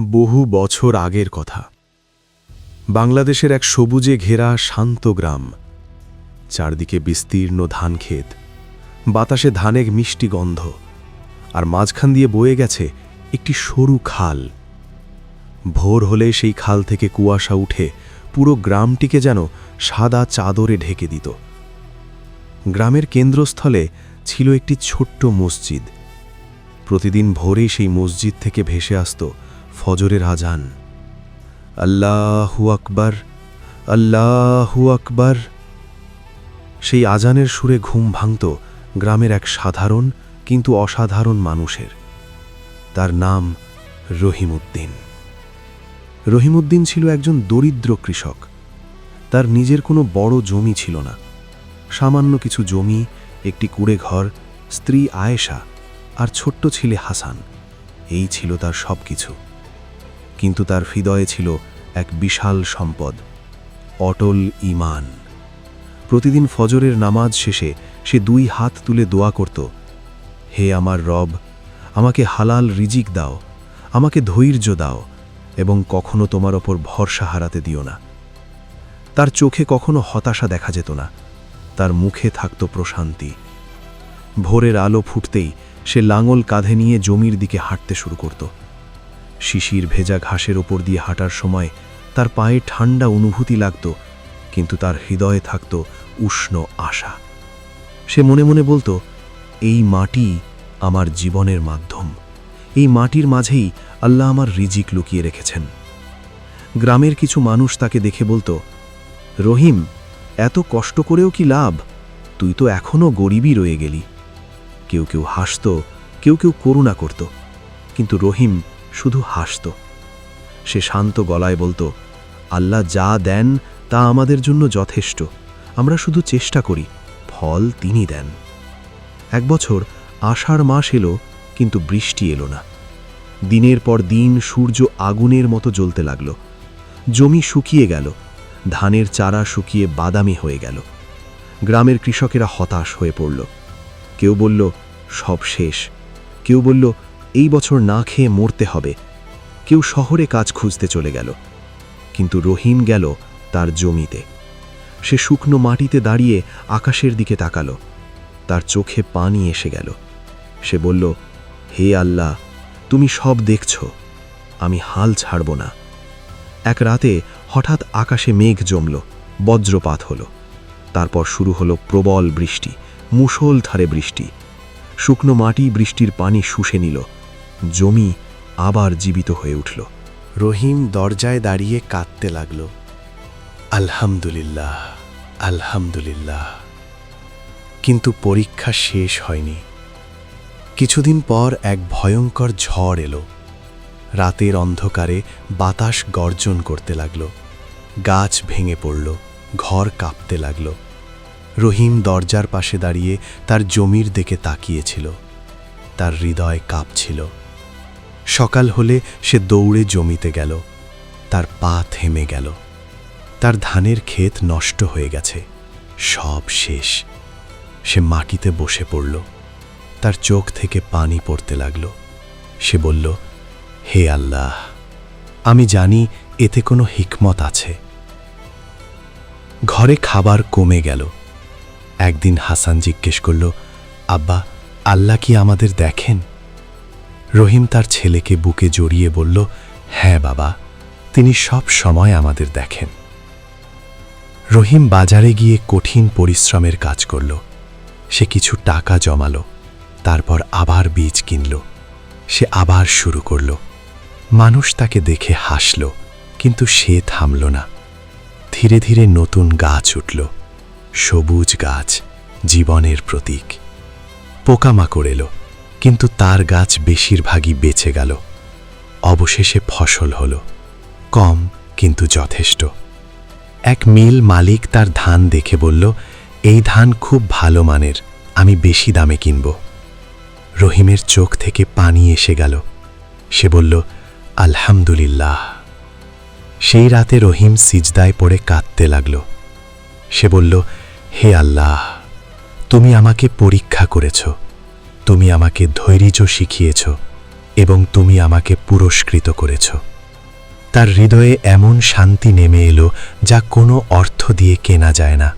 বহু বছর আগের কথা। বাংলাদেশের এক সবুজে ঘেরা শান্ত গ্রাম। চারদিকে বিস্তীর্ণ ধান ক্ষেত। বাতাসে ধানের মিষ্টি গন্ধ। আর মাঝখান দিয়ে বয়ে গেছে একটি সরু খাল। ভোর হলে সেই খাল থেকে কুয়াশা উঠে পুরো গ্রামটিকে যেন সাদা চাদরে ঢেকে দিত। গ্রামের কেন্দ্রস্থলে ছিল একটি ছোট্ট মসজিদ। প্রতিদিন ভোরেই সেই মসজিদ থেকে ভেসে আসত ফজরের আজান। আল্লাহু আকবার আল্লাহু আকবার। সেই আজানের সুরে ঘুম ভাঙত গ্রামের এক সাধারণ কিন্তু অসাধারণ মানুষের। তার নাম রহিমউদ্দিন রহিমউদ্দিন ছিল একজন দরিদ্র কৃষক। তার নিজের কোনো বড় জমি ছিল না। সামান্য কিছু জমি, একটি কুড়ে ঘর স্ত্রী আয়েশা আর ছোট্ট ছেলে হাসান। এই ছিল তার সব কিছু কিন্তু তার হৃদয়ে ছিল এক বিশাল সম্পদ, অটল ইমান প্রতিদিন ফজরের নামাজ শেষে সে দুই হাত তুলে দোয়া করত, হে আমার রব, আমাকে হালাল রিজিক দাও, আমাকে ধৈর্য দাও এবং কখনো তোমার ওপর ভরসা হারাতে দিও না। তার চোখে কখনো হতাশা দেখা যেত না, তার মুখে থাকত প্রশান্তি। ভোরের আলো ফুটতেই সে লাঙল কাঁধে নিয়ে জমির দিকে হাঁটতে শুরু করত। শিশির ভেজা ঘাসের ওপর দিয়ে হাঁটার সময় তার পায়ে ঠান্ডা অনুভূতি লাগত, কিন্তু তার হৃদয়ে থাকত উষ্ণ আশা। সে মনে মনে বলতো, এই মাটি আমার জীবনের মাধ্যম। এই মাটির মাঝেই আল্লাহ আমার রিজিক লুকিয়ে রেখেছেন। গ্রামের কিছু মানুষ তাকে দেখে বলতো, রহিম, এত কষ্ট করেও কি লাভ? তুই তো এখনও গরিবই রয়ে গেলি। কেউ কেউ হাসত, কেউ কেউ করুণা করত। কিন্তু রহিম শুধু হাসত। সে শান্ত গলায় বলতো, আল্লাহ যা দেন, তা আমাদের জন্য যথেষ্ট। আমরা শুধু চেষ্টা করি, ফল তিনি দেন। এক বছর আষাঢ় মাস এলো, কিন্তু বৃষ্টি এলো না। দিনের পর দিন সূর্য আগুনের মতো জ্বলতে লাগল। জমি শুকিয়ে গেল, ধানের চারা শুকিয়ে বাদামি হয়ে গেল। গ্রামের কৃষকেরা হতাশ হয়ে পড়ল। কেউ বলল, সব শেষ। কেউ বলল এই বছর না খেয়ে মরতে হবে। কেউ শহরে কাজ খুঁজতে চলে গেল। কিন্তু রহিম গেল তার জমিতে। সে শুকনো মাটিতে দাঁড়িয়ে আকাশের দিকে তাকালো। তার চোখে পানি এসে গেল। সে বলল, হে আল্লাহ, তুমি সব দেখছ। আমি হাল ছাড়ব না। এক রাতে হঠাৎ আকাশে মেঘ জমল, বজ্রপাত হলো। তারপর শুরু হলো প্রবল বৃষ্টি, মুষলধারে বৃষ্টি। শুকনো মাটি বৃষ্টির পানি শুষে নিল। জমি আবার জীবিত হয়ে উঠল। রহিম দরজায় দাঁড়িয়ে কাঁদতে লাগল। আলহামদুলিল্লাহ আলহামদুলিল্লাহ। কিন্তু পরীক্ষা শেষ হয়নি। কিছুদিন পর এক ভয়ঙ্কর ঝড় এলো। রাতের অন্ধকারে বাতাস গর্জন করতে লাগল। গাছ ভেঙে পড়ল, ঘর কাঁপতে লাগল। রহিম দরজার পাশে দাঁড়িয়ে তার জমির দিকে তাকিয়েছিল। তার হৃদয় কাঁপছিল। সকাল হলে সে দৌড়ে জমিতে গেল। তার পা থেমে গেল। তার ধানের ক্ষেত নষ্ট হয়ে গেছে। সব শেষ। সে মাটিতে বসে পড়ল। তার চোখ থেকে পানি পড়তে লাগল। সে বলল, হে আল্লাহ, আমি জানি এতে কোনো হিকমত আছে। ঘরে খাবার কমে গেল। একদিন হাসান জিজ্ঞেস করল, আব্বা, আল্লাহ কি আমাদের দেখেন? রহিম তার ছেলেকে বুকে জড়িয়ে বলল হ্যাঁ বাবা, তিনি সব সময় আমাদের দেখেন। রহিম বাজারে গিয়ে কঠিন পরিশ্রমের কাজ করল। সে কিছু টাকা জমালো, তারপর আবার বীজ কিনল। সে আবার শুরু করল। মানুষ তাকে দেখে হাসল, কিন্তু সে থামল না। ধীরে ধীরে নতুন গাছ উঠল, সবুজ গাছ, জীবনের প্রতীক। পোকামাকড় এলো। কিন্তু তার গাছ বেশিরভাগই বেঁচে গেল। অবশেষে ফসল হল। কম, কিন্তু যথেষ্ট। এক মিল মালিক তার ধান দেখে বলল, এই ধান খুব ভালো মানের, আমি বেশি দামে কিনব। রহিমের চোখ থেকে পানি এসে গেল। সে বলল, আলহামদুলিল্লাহ। সেই রাতে রহিম সিজদায় পড়ে কাঁদতে লাগল। সে বলল, হে আল্লাহ, তুমি আমাকে পরীক্ষা করেছ। তুমি আমাকে ধৈর্য শিখিয়েছ এবং তুমি আমাকে পুরস্কৃত করেছ। তার হৃদয়ে এমন শান্তি নেমে এলো যা কোনো অর্থ দিয়ে কেনা যায় না।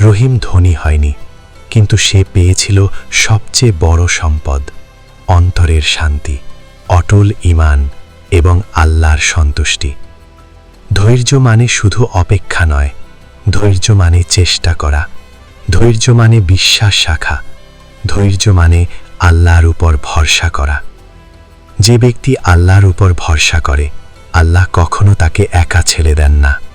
রহিম ধনী হয়নি, কিন্তু সে পেয়েছিল সবচেয়ে বড় সম্পদ, অন্তরের শান্তি, অটল ইমান এবং আল্লাহর সন্তুষ্টি। ধৈর্য মানে শুধু অপেক্ষা নয়, ধৈর্য মানে চেষ্টা করা, ধৈর্য মানে বিশ্বাস রাখা ধৈর্য মানে আল্লাহর উপর ভরসা করা। যে ব্যক্তি আল্লাহর উপর ভরসা করে, আল্লাহ কখনো তাকে একা ছেড়ে দেন না।